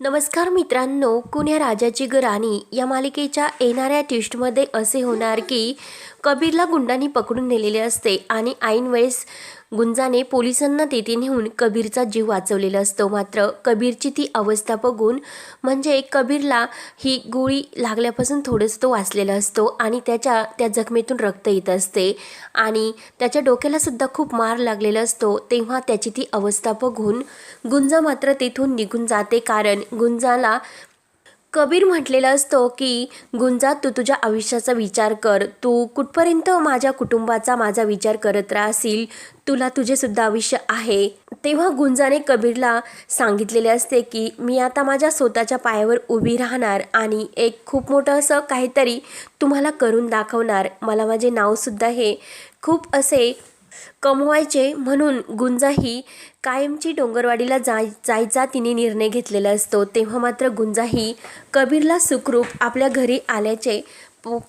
नमस्कार मित्रांनो कुण्या राजाची ग राणी या मालिकेच्या येणाऱ्या ट्विस्टमध्ये असे होणार की कबीरला गुंडांनी पकडून नेलेले असते आणि ऐन वेळेस गुंजाने पोलिसांना तेथे नेऊन कबीरचा जीव वाचवलेला असतो. मात्र कबीरची ती अवस्था बघून म्हणजे कबीरला ही गोळी लागल्यापासून थोडंसं तो वाचलेला असतो आणि त्याच्या त्या जखमेतून रक्त येत असते आणि त्याच्या डोक्यालासुद्धा खूप मार लागलेला असतो. तेव्हा त्याची ती अवस्था बघून गुंजा मात्र तेथून निघून जाते. कारण गुंजाला कबीर म्हटलेला असतो की गुंजा तू तुझ्या आयुष्याचा विचार कर. तू कुठपर्यंत माझ्या कुटुंबाचा माझा विचार करत राहशील? तुला तुझेसुद्धा आयुष्य आहे. तेव्हा गुंजाने कबीरला सांगितलेले असते की मी आता माझ्या स्वतःच्या पायावर उभी राहणार आणि एक खूप मोठं असं काहीतरी तुम्हाला करून दाखवणार. मला माझे नावसुद्धा हे खूप असे कमवायचे म्हणून गुंजा ही कायमची डोंगरवाडीला जाय जायचा तिने निर्णय घेतलेला असतो. तेव्हा मात्र गुंजा ही कबीरला सुखरूप आपल्या घरी आल्याचे पो-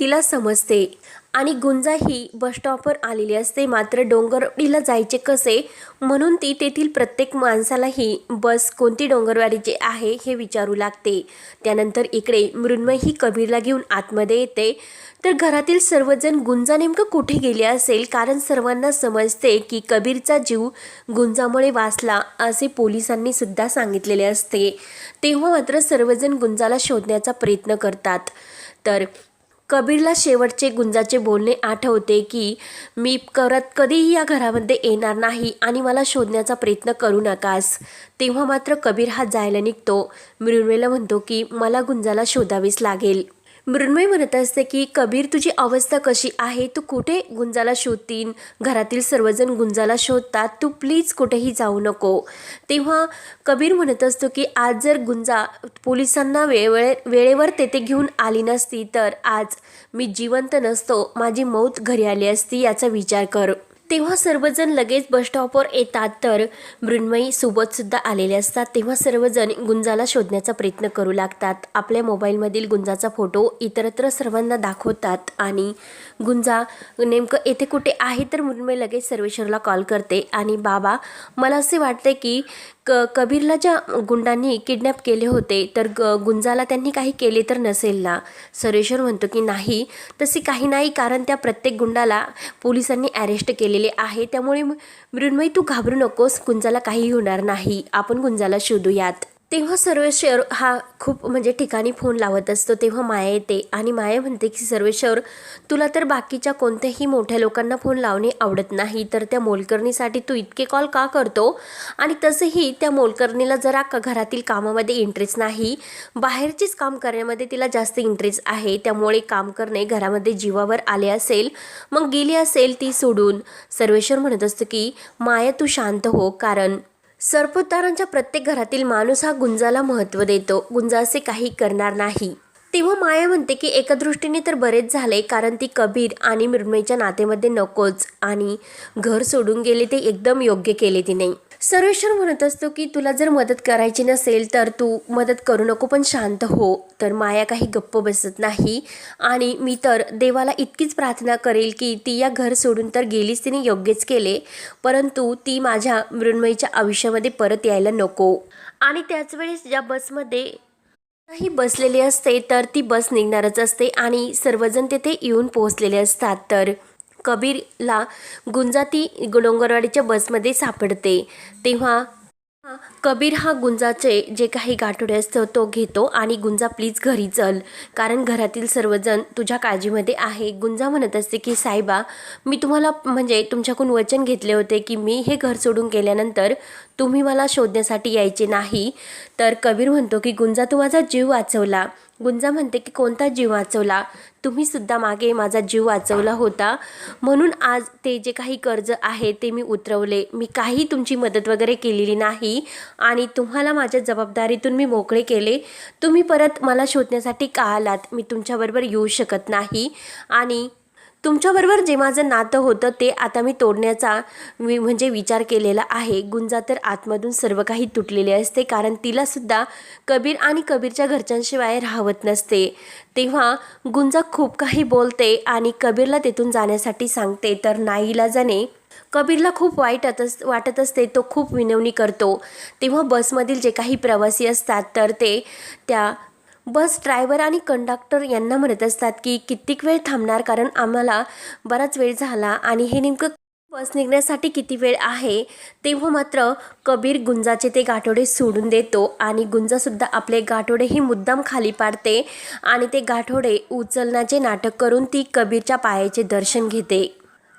तिला समजते. आणि गुंजा ही बसस्टॉपवर आलेली असते. मात्र डोंगरवाडीला जायचे कसे? म्हणून ती तेथील प्रत्येक माणसालाही बस कोणती डोंगरवाडीची आहे हे विचारू लागते. त्यानंतर इकडे मृण्मय ही कबीरला घेऊन आतमध्ये येते. तर घरातील सर्वजण गुंजा नेमकं कुठे गेले असेल? कारण सर्वांना समजते की कबीरचा जीव गुंजामुळे वाचला असे पोलिसांनी सुद्धा सांगितलेले असते. तेव्हा मात्र सर्वजण गुंजाला शोधण्याचा प्रयत्न करतात. तर कबीरला शेवटचे गुंजाचे बोलणे आठवते की मी करत कधीही या घरामध्ये येणार नाही आणि मला शोधण्याचा प्रयत्न करू नकास. तेव्हा मात्र कबीर हा जायला निघतो. मृण्मयला म्हणतो की मला गुंजाला शोधावीच लागेल. मृण्मय म्हणत असते की कबीर तुझी अवस्था कशी आहे? तू कुठे गुंजाला शोधतीन? घरातील सर्वजण गुंजाला शोधतात. तू प्लीज कुठेही जाऊ नको. तेव्हा कबीर म्हणत असतो की आज जर गुंजा पोलिसांना वेळे वेळेवर तेथे घेऊन आली नसती तर आज मी जिवंत नसतो. माझी मौत घरी आली असती याचा विचार कर. तेव्हा सर्वजण लगेच बसस्टॉपवर येतात. तर मृण्मयी सोबतसुद्धा आलेले असतात. तेव्हा सर्वजण गुंजाला शोधण्याचा प्रयत्न करू लागतात. आपल्या मोबाईलमधील गुंजाचा फोटो इतरत्र सर्वांना दाखवतात आणि गुंजा नेमकं येथे कुठे आहे? तर मृण्मय लगेच सर्वेश्वरला कॉल करते आणि बाबा मला असे वाटते की क कबीरला ज्या गुंडांनी किडनॅप केले होते तर ग गुंजाला त्यांनी काही केले तर नसेल ना सरेश्वर म्हणतो की नाही. तसे काही नाही कारण त्या प्रत्येक गुंडाला पोलिसांनी अरेस्ट केलेले आहे. त्यामुळे मृण्मयी तू घाबरू नकोस गुंजाला काही होणार नाही. आपण गुंजाला शोधूयात. तेव्हा सर्वेश्वर हा खूप म्हणजे ठिकाणी फोन लावत असतो. तेव्हा माया येते आणि माया म्हणते की सर्वेश्वर तुला तर बाकीच्या कोणत्याही मोठ्या लोकांना फोन लावणे आवडत नाही. तर त्या मोलकर्णीसाठी तू इतके कॉल का करतो? आणि तसंही त्या मोलकर्णीला जरा का घरातील कामामध्ये इंटरेस्ट नाही. बाहेरचीच काम करण्यामध्ये तिला जास्त इंटरेस्ट आहे. त्यामुळे काम करणे घरामध्ये जीवावर आले असेल मग गेली असेल ती सोडून. सर्वेश्वर म्हणत असतो की माया तू शांत हो. कारण सरपोतदारांच्या प्रत्येक घरातील माणूस हा गुंजाला महत्त्व देतो. गुंजा असे काही करणार नाही. तेव्हा माया म्हणते की एका दृष्टीने तर बरेच झाले कारण ती कबीर आणि मृण्मयच्या नातेमध्ये नकोच आणि घर सोडून गेले ते एकदम योग्य केले तिने. सर्वेश्वर म्हणत असतो की तुला जर मदत करायची नसेल तर तू मदत करू नको पण शांत हो. तर माया काही गप्प बसत नाही. आणि मी तर देवाला इतकीच प्रार्थना करेल की ती या घर सोडून तर गेलीच तिने योग्यच केले. परंतु ती माझ्या मृण्मयीच्या आयुष्यामध्ये परत यायला नको. आणि त्याच वेळेस ज्या बसमध्ये ही बसलेली असते तर ती बस निघणारच असते आणि सर्वजण तेथे येऊन पोहोचलेले असतात. तर कबीरला गुंजा ती डोंगरवाडीच्या बसमध्ये सापडते. तेव्हा कबीर हा गुंजाचे जे काही गाठोडे असतं तो घेतो आणि गुंजा प्लीज घरी चल कारण घरातील सर्वजण तुझ्या काळजीमध्ये आहे. गुंजा म्हणत असते की साहेबा मी तुम्हाला म्हणजे तुमच्याकडून वचन घेतले होते की मी हे घर सोडून गेल्यानंतर तुम्ही मला शोधण्यासाठी यायचे नाही. तर कबीर म्हणतो की गुंजा तू माझा जीव वाचवला. गुंजा म्हणते की कोणता जीव वाचवला? तुम्ही सुद्धा मागे माझा जीव वाचवला होता. म्हणून आज ते जे काही कर्ज आहे ते मी उतरवले. मी काही तुमची मदत वगैरे केलेली नाही आणि तुम्हाला माझ्या जबाबदारीतून मी मोकळे केले. तुम्ही परत मला शोधण्यासाठी का आलात? मी तुमच्याबरोबर येऊ शकत नाही आणि तुमच्याबरोबर जे माझं नातं होतं ते आता मी तोडण्याचा मी म्हणजे विचार केलेला आहे. गुंजा तर आतमधून सर्व काही तुटलेले असते कारण तिलासुद्धा कबीर आणि कबीरच्या घरच्यांशिवाय राहवत नसते. तेव्हा गुंजा खूप काही बोलते आणि कबीरला तेथून जाण्यासाठी सांगते. तर नाईला जाणे कबीरला खूप वाईट अस वाटत असते तो खूप विनवणी करतो. तेव्हा बसमधील जे काही प्रवासी असतात तर ते त्या बस ड्रायव्हर आणि कंडक्टर यांना म्हणत असतात की कित्येक वेळ थांबणार कारण आम्हाला बराच वेळ झाला आणि हे नेमकं बस निघण्यासाठी किती वेळ आहे तेव्हा मात्र कबीर गुंजाचे ते गाठोडे सोडून देतो आणि गुंजासुद्धा आपले गाठोडे ही मुद्दाम खाली पाडते आणि ते गाठोडे उचलण्याचे नाटक करून ती कबीरच्या पायाचे दर्शन घेते.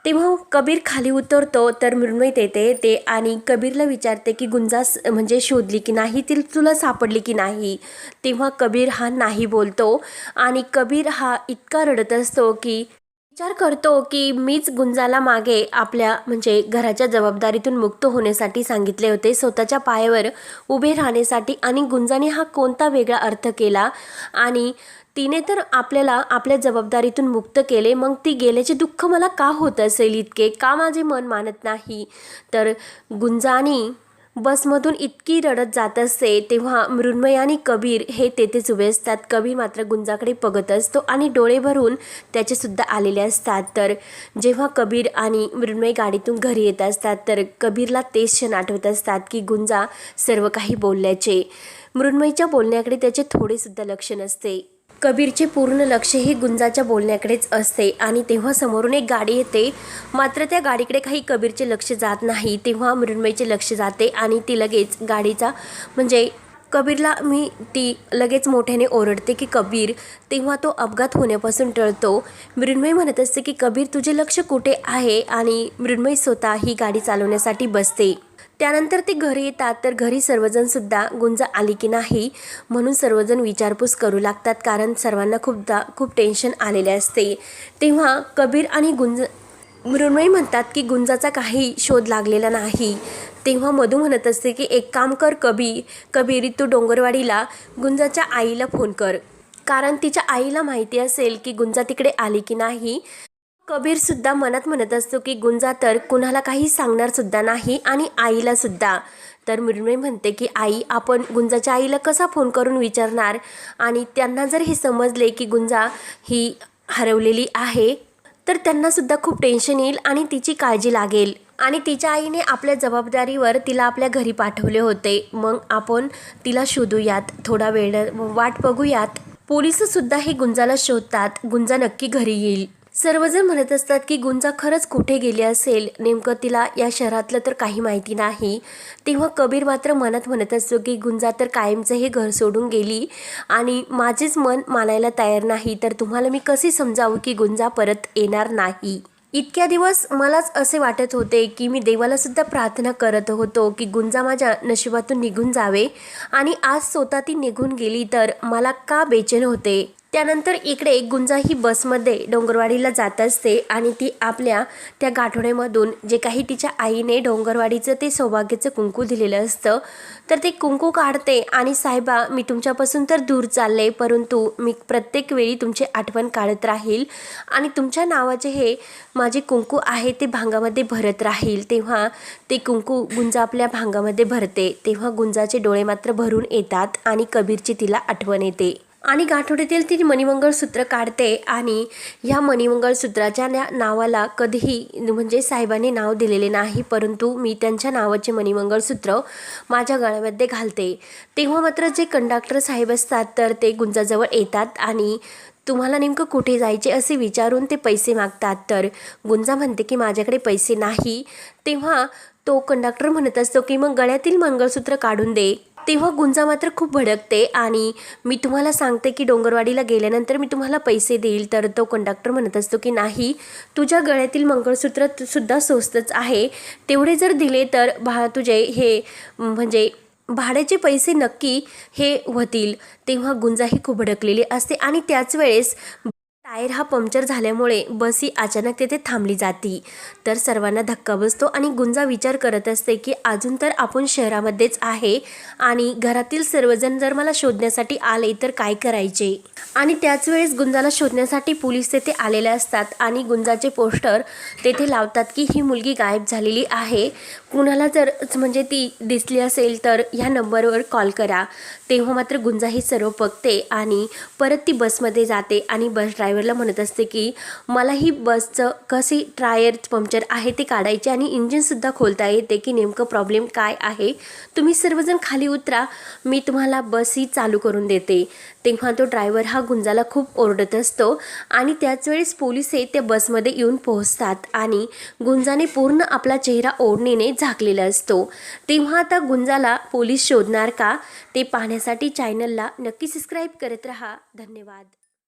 तेव्हा कबीर खाली उतरतो तर मृण्मयी येते. ते आणि कबीरला विचारते की गुंजास म्हणजे शोधली की नाही? ती तुला सापडली की नाही? तेव्हा कबीर हा नाही बोलतो आणि कबीर हा इतका रडत असतो की विचार करतो की मीच गुंजाला मागे आपल्या म्हणजे घराच्या जबाबदारीतून मुक्त होण्यासाठी सांगितले होते. स्वतःच्या पायावर उभे राहण्यासाठी आणि गुंजाने हा कोणता वेगळा अर्थ केला? आणि तिने तर आपल्याला आपल्या जबाबदारीतून मुक्त केले. मग ती गेल्याचे दुःख मला का होत असेल इतके? का माझे मन मानत नाही? तर गुंजानी बसमधून इतकी रडत जात असते तेव्हा मृण्मय आणि कबीर हे तेथेच उभे असतात. कबीर मात्र गुंजाकडे बघत असतो आणि डोळे भरून त्याचेसुद्धा आलेले असतात. तर जेव्हा कबीर आणि मृण्मय गाडीतून घरी येत असतात तर कबीरला तेच क्षण आठवत असतात की गुंजा सर्व काही बोलल्याचे मृण्मयीच्या बोलण्याकडे त्याचे थोडेसुद्धा लक्ष नसते. कबीरचे पूर्ण लक्ष हे गुंजाच्या बोलण्याकडेच असते आणि तेव्हा समोरून एक गाडी येते. मात्र त्या गाडीकडे काही कबीरचे लक्ष जात नाही. तेव्हा मृण्मयीचे लक्ष जाते आणि ती लगेच गाडीचा म्हणजे कबीरला मी ती लगेच मोठ्याने ओरडते की कबीर तेव्हा तो अपघात होण्यापासून टळतो मृण्मय म्हणत असते की कबीर तुझे लक्ष कुठे आहे आणि मृण्मय स्वतः ही गाडी चालवण्यासाठी बसते. त्यानंतर ते घरी येतात. तर घरी सर्वजणसुद्धा गुंज आली की नाही म्हणून सर्वजण विचारपूस करू लागतात कारण सर्वांना खूपदा खूप टेन्शन आलेले असते. तेव्हा कबीर आणि गुंज मृण्मयी म्हणतात की गुंजाचा काही शोध लागलेला नाही. तेव्हा मधू म्हणत असते की एक काम कर कबी कबीर तू डोंगरवाडीला गुंजाच्या आईला फोन कर. कारण तिच्या आईला माहिती असेल की गुंजा तिकडे आली की नाही कबीर सुद्धा मनात म्हणत असतो की गुंजा तर कुणाला काही सांगणार सुद्धा नाही आणि आईला सुद्धा. तर मृण्मयी म्हणते की आई आपण गुंजाच्या आईला कसा फोन करून विचारणार? आणि त्यांना जर हे समजले की गुंजा ही हरवलेली आहे तर त्यांनासुद्धा खूप टेन्शन येईल आणि तिची काळजी लागेल. आणि तिच्या आईने आपल्या जबाबदारीवर तिला आपल्या घरी पाठवले होते. मग आपण तिला शोधूयात. थोडा वेळ वाट बघूयात. पोलिससुद्धा हे गुंजाला शोधतात. गुंजा नक्की घरी येईल. सर्वजण म्हणत असतात की गुंजा खरंच कुठे गेली असेल? नेमकं तिला या शहरातलं तर काही माहिती नाही. तेव्हा कबीर मात्र मनात म्हणत असतो की गुंजा तर कायमचं हे घर सोडून गेली आणि माझेच मन मानायला तयार नाही तर तुम्हाला मी कसे समजावू की गुंजा परत येणार नाही? इतक्या दिवस मलाच असे वाटत होते की मी देवाला सुद्धा प्रार्थना करत होतो की गुंजा माझ्या नशिबातून निघून जावे आणि आज स्वतः ती निघून गेली तर मला का बेचैन होते? त्यानंतर इकडे गुंजा ही बसमध्ये डोंगरवाडीला जात असते आणि ती आपल्या त्या गाठोड्यामधून जे काही तिच्या आईने डोंगरवाडीचं ते सौभाग्याचं कुंकू दिलेलं असतं तर ते कुंकू काढते आणि साहेबा मी तुमच्यापासून तर दूर चालले परंतु मी प्रत्येक वेळी तुमची आठवण काढत राहील आणि तुमच्या नावाचे हे माझे कुंकू आहे ते भांगामध्ये भरत राहील. तेव्हा ते कुंकू गुंजा आपल्या भांगामध्ये भरते. तेव्हा गुंजाचे डोळे मात्र भरून येतात आणि कबीरची तिला आठवण येते. आणि गाठोडीतील ती मणिमंगळसूत्र काढते आणि ह्या मणिमंगळसूत्राच्या त्या नावाला कधीही म्हणजे साहेबांनी नाव दिलेले नाही परंतु मी त्यांच्या नावाचे मणिमंगळसूत्र माझ्या गळ्यामध्ये घालते. तेव्हा मात्र जे कंडक्टर साहेब असतात तर ते गुंजाजवळ येतात आणि तुम्हाला नेमकं कुठे जायचे असे विचारून ते पैसे मागतात. तर गुंजा म्हणते की माझ्याकडे पैसे नाही. तेव्हा तो कंडक्टर म्हणत असतो की मग गळ्यातील मंगळसूत्र काढून दे. तेव्हा गुंजा मात्र खूप भडकते आणि मी तुम्हाला सांगते की डोंगरवाडीला गेल्यानंतर मी तुम्हाला पैसे देईल तर तो कंडक्टर म्हणत असतो की नाही तुझ्या गळ्यातील मंगळसूत्र सुद्धा स्वस्तच आहे. तेवढे जर दिले तर भा तुझे हे म्हणजे भाड्याचे पैसे नक्की हे होतील. तेव्हा गुंजाही खूप भडकलेली असते आणि त्याच वेळेस टायर हा पंक्चर झाल्यामुळे बस ही अचानक तेथे थांबली जाती. तर सर्वांना धक्का बसतो आणि गुंजा विचार करत असते की अजून तर आपण शहरामध्येच आहे आणि घरातील सर्वजण जर मला शोधण्यासाठी आले तर काय करायचे? आणि त्याच वेळेस गुंजाला शोधण्यासाठी पोलीस तेथे आलेले असतात आणि गुंजाचे पोस्टर तेथे लावतात की ही मुलगी गायब झालेली आहे. कुणाला जर म्हणजे ती दिसली असेल तर ह्या नंबरवर कॉल करा. तेव्हा मात्र गुंजा ही सर्व बघते आणि परत ती बसमध्ये जाते आणि बस ड्रायव्हरला म्हणत असते की मला ही बसचं कसे टायर पंक्चर आहे ते काढायचे आणि इंजिनसुद्धा खोलता येते की नेमकं प्रॉब्लेम काय आहे? तुम्ही सर्वजण खाली उतरा मी तुम्हाला बस ही चालू करून देते. तेव्हा तो ड्रायव्हर हा गुंजाला खूप ओरडत असतो आणि त्याच वेळेस पोलीस हे त्या बसमध्ये येऊन पोहोचतात आणि गुंजाने पूर्ण आपला चेहरा ओढणीने झाकलेला असतो. तेव्हा आता गुंजाला पोलीस शोधणार का? ते पाहण्यासाठी चॅनलला नक्की सबस्क्राईब करत रहा. धन्यवाद.